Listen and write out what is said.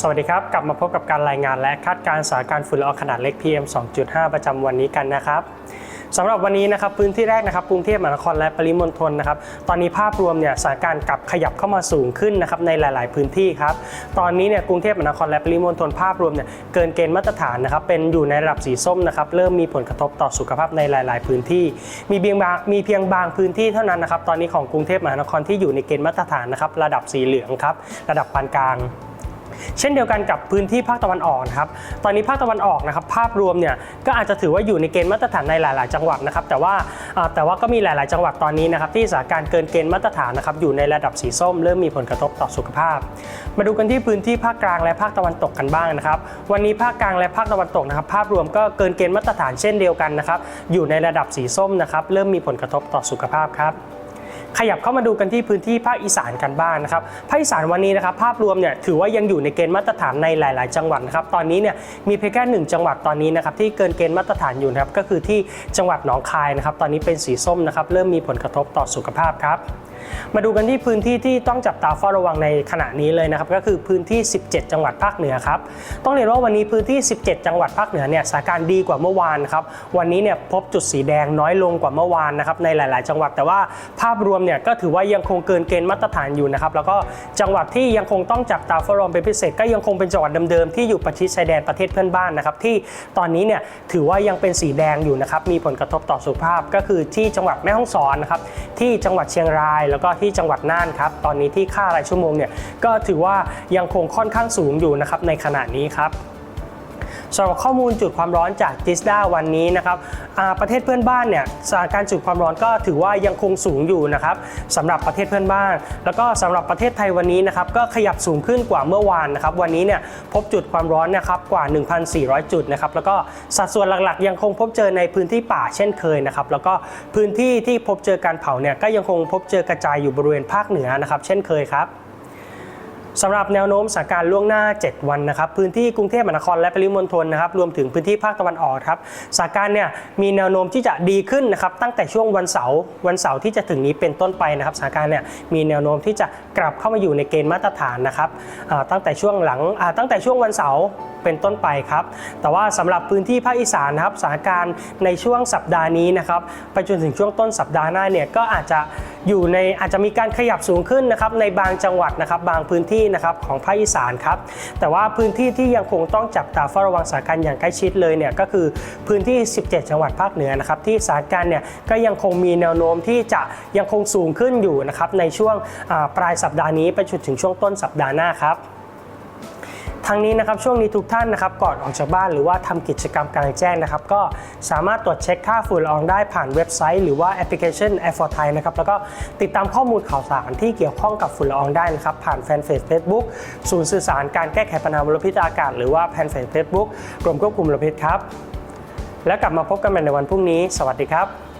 สวัสดีครับ กลับมาพบกับการรายงานและคาดการณ์สถานการณ์ฝุ่นละอองขนาดเล็ก PM 2.5 ประจำวันนี้กันนะครับสำหรับวันนี้นะครับพื้นที่แรกนะครับกรุงเทพมหานครและปริมณฑลนะครับตอนนี้ภาพรวมเนี่ยสถานการณ์กลับขยับเข้ามาสูงขึ้นนะครับในหลาย ๆ พื้นที่ครับตอนนี้เนี่ยกรุงเทพมหานครและปริมณฑลภาพรวมเนี่ยเกินเกณฑ์มาตรฐานนะครับเป็นอยู่ในระดับสีส้มนะครับเริ่มมีผลกระทบต่อสุขภาพในหลาย ๆ พื้นที่ มีเพียงบางมีเพียงบางพื้นที่เท่านั้นนะครับตอนนี้ของกรุงเทพมหานครที่อยู่ในเกณฑ์มาตรฐานนะครับระดับสีเหลืองครับระดับปานกลาง เช่นเดียวกันกับพื้นที่ภาคตะวันออกนะครับตอนนี้ภาคตะวันออกนะครับภาพรวมเนี่ยก็อาจจะถือว่าอยู่ในเกณฑ์มาตรฐานในหลาย ๆ จังหวัดนะครับแต่ว่าแต่ว่าก็มีหลาย ๆ จังหวัดตอนนี้นะครับที่สถานการณ์เกินเกณฑ์มาตรฐานนะครับอยู่ในระดับสีส้ม เริ่มมีผลกระทบต่อสุขภาพ มาดูกันที่พื้นที่ภาคกลางและภาคตะวันตกกันบ้างนะครับวันนี้ภาคกลางและภาคตะวันตกนะครับภาพรวมก็เกินเกณฑ์มาตรฐานเช่นเดียวกันนะครับอยู่ในระดับสีส้มนะครับเริ่มมีผลกระทบต่อสุขภาพครับ ขยับเข้ามาดูกันที่พื้นที่ภาคอีสานกันบ้างนะครับภาคอีสานวันนี้นะครับภาพรวมเนี่ยถือว่ายังอยู่ในเกณฑ์มาตรฐานในหลาย ๆ จังหวัดนะครับตอนนี้เนี่ยมีเพียงแค่หนึ่งจังหวัดตอนนี้นะครับที่เกินเกณฑ์มาตรฐานอยู่นะครับก็คือที่จังหวัดหนองคายนะครับตอนนี้เป็นสีส้มนะครับเริ่มมีผลกระทบต่อสุขภาพครับ มาดูกันที่พื้นที่ที่ต้องจับตาเฝ้าระวังในขณะนี้เลยนะครับก็คือพื้นที่ 17 จังหวัดภาคเหนือครับต้องเรียนว่าวันนี้พื้นที่ 17 จังหวัดภาคเหนือเนี่ยสถานการณ์ดีกว่าเมื่อวานครับวันนี้เนี่ยพบจุดสีแดงน้อยลงกว่าเมื่อวานนะครับในหลาย ๆ จังหวัดแต่ว่าภาพรวมเนี่ยก็ถือว่ายังคงเกินเกณฑ์มาตรฐานอยู่นะครับแล้วก็จังหวัดที่ยังคงต้องจับตาเฝ้าระวังเป็นพิเศษก็ยังคงเป็นจังหวัดเดิม ๆ ที่อยู่ประชิดชายแดนประเทศเพื่อนบ้านนะครับที่ตอนนี้เนี่ยถือว่ายังเป็นสีแดงอยู่นะครับมีผลกระทบต่อสุขภาพก็คือที่จังหวัดแม่ฮ่องสอนนะครับที่จังหวัดเชียงรายแล้วก็ที่จังหวัดน่านครับ ตอนนี้ที่ค่ารายชั่วโมงเนี่ยก็ถือว่ายังคงค่อนข้างสูงอยู่นะครับในขณะนี้ครับ สำหรับข้อมูลจุดความร้อนจากจิสดาวันนี้นะครับประเทศเพื่อนบ้านเนี่ยสถานการณ์จุดความร้อนก็ถือว่ายังคงสูงอยู่นะครับสำหรับประเทศเพื่อนบ้าน แล้วก็สำหรับประเทศไทยวันนี้นะครับก็ขยับสูงขึ้นกว่าเมื่อวานนะครับวันนี้เนี่ยพบจุดความร้อนนะครับกว่า 1,400 จุดนะครับแล้วก็สัดส่วนหลักๆ ยังคงพบเจอในพื้นที่ป่าเช่นเคยนะครับแล้วก็พื้นที่ที่พบเจอการเผาเนี่ยก็ยังคงพบเจอกระจายอยู่บริเวณภาคเหนือนะครับ เช่นเคยครับ สำหรับแนวโน้มสถานการณ์ล่วงหน้า 7 วันนะครับพื้นที่กรุงเทพมหานครและปริมณฑลนะครับรวมถึงพื้นที่ภาคตะวันออกครับสถานการณ์เนี่ยมีแนวโน้มที่จะดีขึ้นนะครับตั้งแต่ช่วงวันเสาร์วันเสาร์ที่จะถึงนี้เป็นต้นไปนะครับสถานการณ์เนี่ยมีแนวโน้มที่จะกลับเข้ามาอยู่ในเกณฑ์มาตรฐานนะครับตั้งแต่ช่วงหลังตั้งแต่ช่วงวันเสาร์เป็นต้นไปครับแต่ว่าสำหรับพื้นที่ภาคอีสานนะครับสถานการณ์ในช่วงสัปดาห์นี้นะครับไปจนถึงช่วงต้นสัปดาห์หน้าเนี่ยก็อาจจะ อยู่ในอาจจะมีการขยับสูงขึ้นนะครับในบางจังหวัดนะครับบางพื้นที่นะครับของภาคอีสานครับแต่ว่าพื้นที่ที่ยังคงต้องจับตาเฝ้าระวังสถานการณ์อย่างใกล้ชิดเลยเนี่ยก็คือพื้นที่ 17 จังหวัดภาคเหนือนะครับที่สถานการณ์เนี่ยก็ยังคงมีแนวโน้มที่จะยังคงสูงขึ้นอยู่นะครับในช่วงปลายสัปดาห์นี้ไปจนถึงช่วงต้นสัปดาห์หน้าครับ ทั้งนี้นะครับช่วงนี้ทุกท่านนะครับก่อนออกจากบ้านหรือว่าทำกิจกรรมกลางแจ้งนะครับก็สามารถตรวจเช็คค่าฝุ่นละอองได้ผ่านเว็บไซต์ หรือว่าแอปพลิเคชัน Air for Thai นะครับแล้วก็ติดตามข้อมูลข่าวสารที่เกี่ยวข้องกับฝุ่นละอองได้นะครับผ่านแฟนเพจ Facebook ศูนย์สื่อสารการแก้ไขปัญหามลพิษอากาศ หรือว่าแฟนเพจ Facebook กรมควบคุมมลพิษครับแล้วกลับมาพบกันใหม่ในวันพรุ่งนี้ สวัสดีครับ